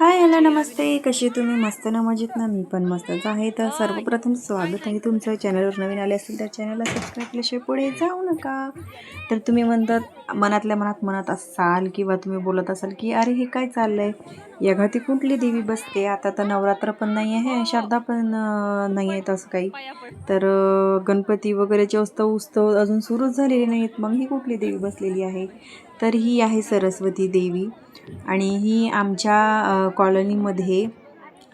Hi hello नमस्ते. कशी तुम्ही? मस्त ना मजेत ना? मी पण मस्तच आहे तर सर्वप्रथम स्वागत आहे तुमचं. चॅनलवर नवीन आले असेल तर चॅनलला सबस्क्राईब केल्याशिवाय पुढे जाऊ नका. तर तुम्ही म्हणतात मनातल्या मनात म्हणत असाल किंवा तुम्ही बोलत असाल की अरे हे काय चाललं आहे या घाती कुठली देवी बसते? आता तर नवरात्र पण नाही आहे शारदा पण नाही आहेत असं काही. तर गणपती वगैरेचे उत्सव उत्सव अजून सुरूच झालेले नाहीत. मग ही कुठली देवी बसलेली आहे? तर ही आहे सरस्वती देवी. आणि ही आमच्या कॉलनीमध्ये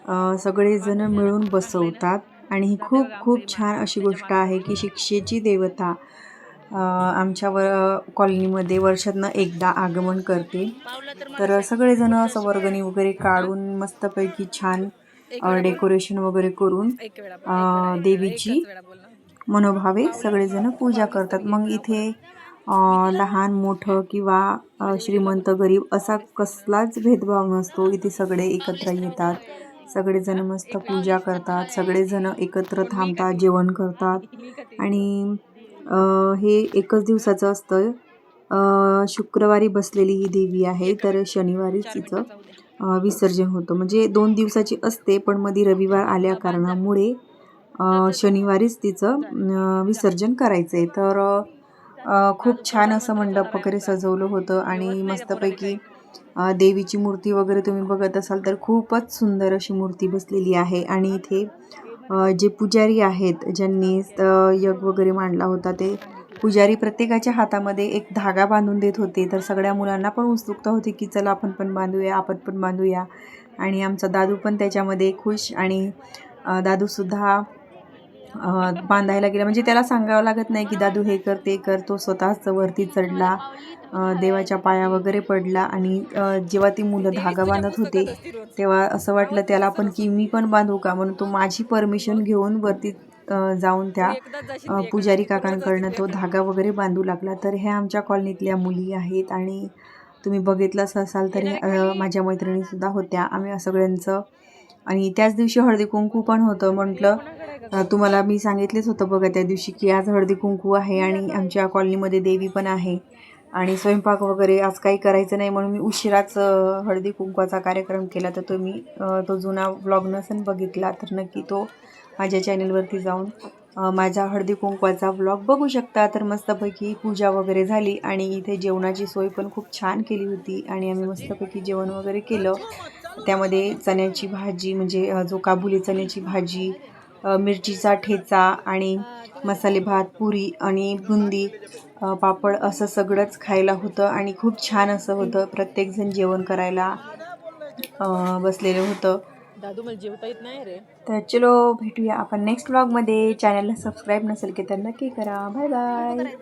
सगळेजणं सगळेजण मिळून बसवतात. आणि ही खूप खूप छान अशी गोष्ट आहे की शिक्षेची देवता आमच्या व कॉलनीमध्ये वर्षातनं एकदा आगमन करते. तर सगळेजण असं वर्गणी वगैरे काढून मस्तपैकी छान डेकोरेशन वगैरे करून देवीची मनोभावे सगळेजण पूजा करतात. मग इथे लहान मोठं किंवा श्रीमंत गरीब असा कसलाच भेदभाव नसतो. इथे सगळे एकत्र येतात. सगळेजण मस्त पूजा करतात. सगळेजण एकत्र थांबतात जेवण करतात. आणि हे एकच दिवसाचं असतं. शुक्रवारी बसलेली ही देवी आहे. तर शनिवारीच तिचं विसर्जन होतं. म्हणजे दोन दिवसाची असते पण मध्ये रविवार आल्या कारणामुळे शनिवारीच तिचं विसर्जन करायचं आहे तर खूप छान असं मंडप वगैरे सजवलं होतं आणि मस्तपैकी देवीची मूर्ती वगैरे तुम्ही बघत असाल तर खूपच सुंदर अशी मूर्ती बसलेली आहे. आणि इथे जे पुजारी आहेत ज्यांनी यज्ञ वगैरे मांडला होता ते पुजारी प्रत्येकाच्या हातामध्ये एक धागा बांधून देत होते. तर सगळ्या मुलांना पण उत्सुकता होती की चला आपण पण बांधूया आपण पण बांधूया. आणि आमचा दादू पण त्याच्यामध्ये खुश आणि दादूसुद्धा बांधायला गेला म्हणजे त्याला सांगावं लागत नाही की दादू हे कर ते कर. तो स्वतःच वरती चढला. देवाच्या पाया वगैरे पडला आणि जेव्हा ती मुलं धागा बांधत होते तेव्हा असं वाटलं त्याला पण की मी पण बांधू का? म्हणून तो माझी परमिशन घेऊन वरती जाऊन त्या अ, पुजारी काकांकडनं तो धागा वगैरे बांधू लागला. तर ह्या आमच्या कॉलनीतल्या मुली आहेत आणि तुम्ही बघितलंच असाल तर माझ्या मैत्रिणीसुद्धा होत्या. आम्ही सगळ्यांचं आणि त्याच दिवशी हळदी कुंकू पण होतं म्हटलं. तुम्हाला मी सांगितलेच होतं बघा त्या दिवशी की आज हळदी कुंकू आहे आणि आमच्या कॉलनीमध्ये देवी पण आहे. आणि स्वयंपाक वगैरे आज काही करायचं नाही म्हणून मी उशिराच हळदी कुंकवाचा कार्यक्रम केला. तर तुम्ही तो जुना व्लॉग नसेल बघितला तर नक्की तो माझ्या चॅनलवरती जाऊन अ, माझा हळदी कुंकवाचा व्लॉग बघू शकता. तर मस्तपैकी पूजा वगैरे झाली आणि इथे जेवणाची सोय पण खूप छान केली होती आणि आम्ही मस्तपैकी जेवण वगैरे केलं. त्यामध्ये चण्याची भाजी म्हणजे जो काबुली चण्याची भाजी मिरचीचा ठेचा आणि मसाले भात पुरी आणि बुंदी पापड असं सगळंच खायला होतं आणि खूप छान असं होतं. प्रत्येकजण जेवण करायला बसलेलं होतं. दादू मला जेवता येत नाही रे. तर चलो भेटूया आपण नेक्स्ट व्लॉगमध्ये चॅनलला सबस्क्राईब नसेल की तर नक्की करा. Bye bye